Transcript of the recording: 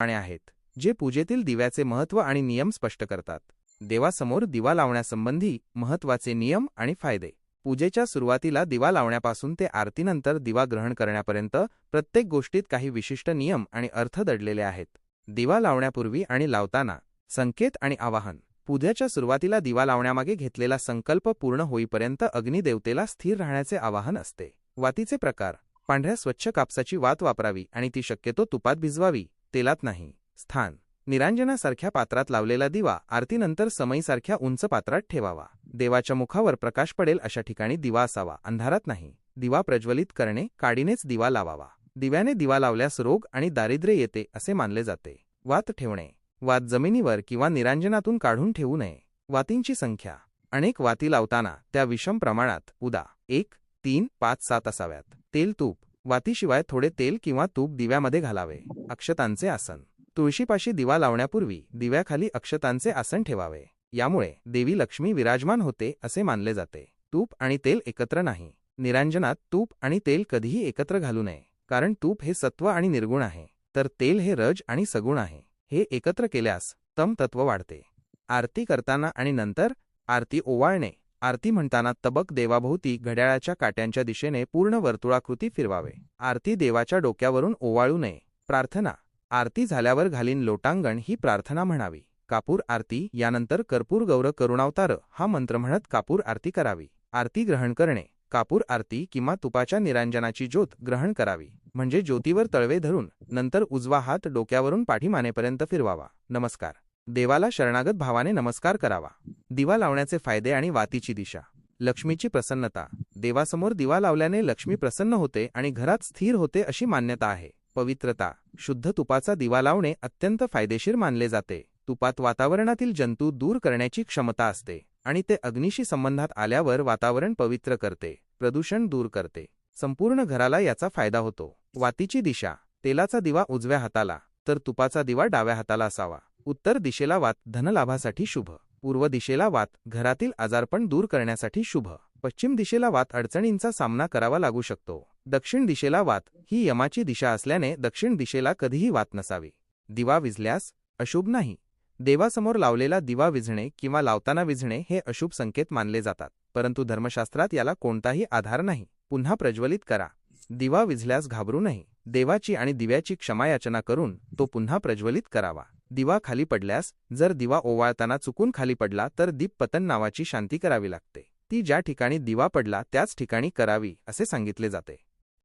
आणि आहेत जे पूजेतील दिव्याचे महत्त्व आणि नियम स्पष्ट करतात. देवासमोर दिवा लावण्यासंबंधी महत्त्वाचे नियम आणि फायदे. पूजेच्या सुरुवातीला दिवा लावण्यापासून ते आरतीनंतर दिवा ग्रहण करण्यापर्यंत प्रत्येक गोष्टीत काही विशिष्ट नियम आणि अर्थ दडलेले आहेत. दिवा लावण्यापूर्वी आणि लावताना संकेत आणि आवाहन. पूजेच्या सुरुवातीला दिवा लावण्यामागे घेतलेला संकल्प पूर्ण होईपर्यंत अग्निदेवतेला स्थिर राहण्याचे आवाहन असते. वातीचे प्रकार. पांढऱ्या स्वच्छ कापसाची वात वापरावी आणि ती शक्यतो तुपात भिजवावी. तेलात नाही. स्थान. निरांजनासारख्या पात्रात लावलेला दिवा आरतीनंतर समईसारख्या उंच पात्रात ठेवावा. देवाच्या मुखावर प्रकाश पडेल अशा ठिकाणी दिवा असावा. अंधारात नाही. दिवा प्रज्वलित करणे काडीनेच दिवा लावावा. दिव्याने दिवा लावल्यास रोग आणि दारिद्र्य येते असे मानले जाते. वात ठेवणे. वात जमिनीवर किंवा निरांजनातून काढून ठेवू नये. वातींची संख्या. अनेक वाती लावताना त्या विषम प्रमाणात उदा. एक तीन पाच सात असाव्यात. तेल तूप. वातीशिवाय थोडे तेल किंवा तूप दिव्यामध्ये घालावे. अक्षतांचे आसन. तुळशीपाशी दिवा लावण्यापूर्वी दिव्याखाली अक्षतांचे आसन ठेवावे. यामुळे देवी लक्ष्मी विराजमान होते असे मानले जाते. तूप आणि तेल एकत्र नाही. निरांजनात तूप आणि तेल कधीही एकत्र घालू नये. कारण तूप हे सत्व आणि निर्गुण आहे. तर तेल हे रज आणि सगुण आहे. हे एकत्र केल्यास तम तत्व वाढते. आरती करताना आणि नंतर आरती ओवाळणे. आरती म्हणताना तबक देवाभोवती घड्याळाच्या काट्यांच्या दिशेने पूर्ण वर्तुळाकृती फिरवावे. आरती देवाच्या डोक्यावरून ओवाळू नये. प्रार्थना. आरती झाल्यावर घालीन लोटांगण ही प्रार्थना म्हणावी. कापूर आरती यानंतर कर्पूर गौर करुणावतार हा मंत्र म्हणत कापूर आरती करावी. आरती ग्रहण करणे. कापूर आरती किंवा तुपाच्या निरांजनाची ज्योत ग्रहण करावी. म्हणजे ज्योतीवर तळवे धरून नंतर उजवा हात डोक्यावरून पाठीमानेपर्यंत फिरवावा. नमस्कार. देवाला शरणागत भावाने नमस्कार करावा. दिवा लावण्याचे फायदे आणि वातीची दिशा. लक्ष्मीची प्रसन्नता. देवासमोर दिवा लावल्याने लक्ष्मी प्रसन्न होते आणि घरात स्थिर होते अशी मान्यता आहे. पवित्रता. शुद्ध तुपाचा दिवा लावणे अत्यंत फायदेशीर मानले जाते. तुपात वातावरणातील जंतू दूर करण्याची क्षमता असते आणि ते अग्निशी संबंधात आल्यावर वातावरण पवित्र करते प्रदूषण दूर करते. संपूर्ण घराला याचा फायदा होतो. वातीची दिशा. तेलाचा दिवा उजव्या हाताला तर तुपाचा दिवा डाव्या हाताला असावा. उत्तर दिशेला वात धनलाभासाठी शुभ. पूर्व दिशेला वात घरातील आजारपण दूर करण्यासाठी शुभ. पश्चिम दिशेला वात अडचणींचा सामना करावा लागू शकतो. दक्षिण दिशेला वात ही यमाची दिशा असल्याने दक्षिण दिशेला कधीही वात नसावी. दिवा विझल्यास अशुभ नाही. देवासमोर लावलेला दिवा विझणे किंवा लावताना विझणे हे अशुभ संकेत मानले जातात. परंतु धर्मशास्त्रात याला कोणताही आधार नाही. पुन्हा प्रज्वलित करा. दिवा विझल्यास घाबरू नये. देवाची आणि दिव्याची क्षमायाचना करून तो पुन्हा प्रज्वलित करावा. दिवा खाली पडल्यास जर दिवा ओवाळताना चुकून खाली पडला तर दीपपतन नावाची शांती करावी लागते. ती ज्या ठिकाणी दिवा पडला त्याच ठिकाणी करावी असे सांगितले जाते.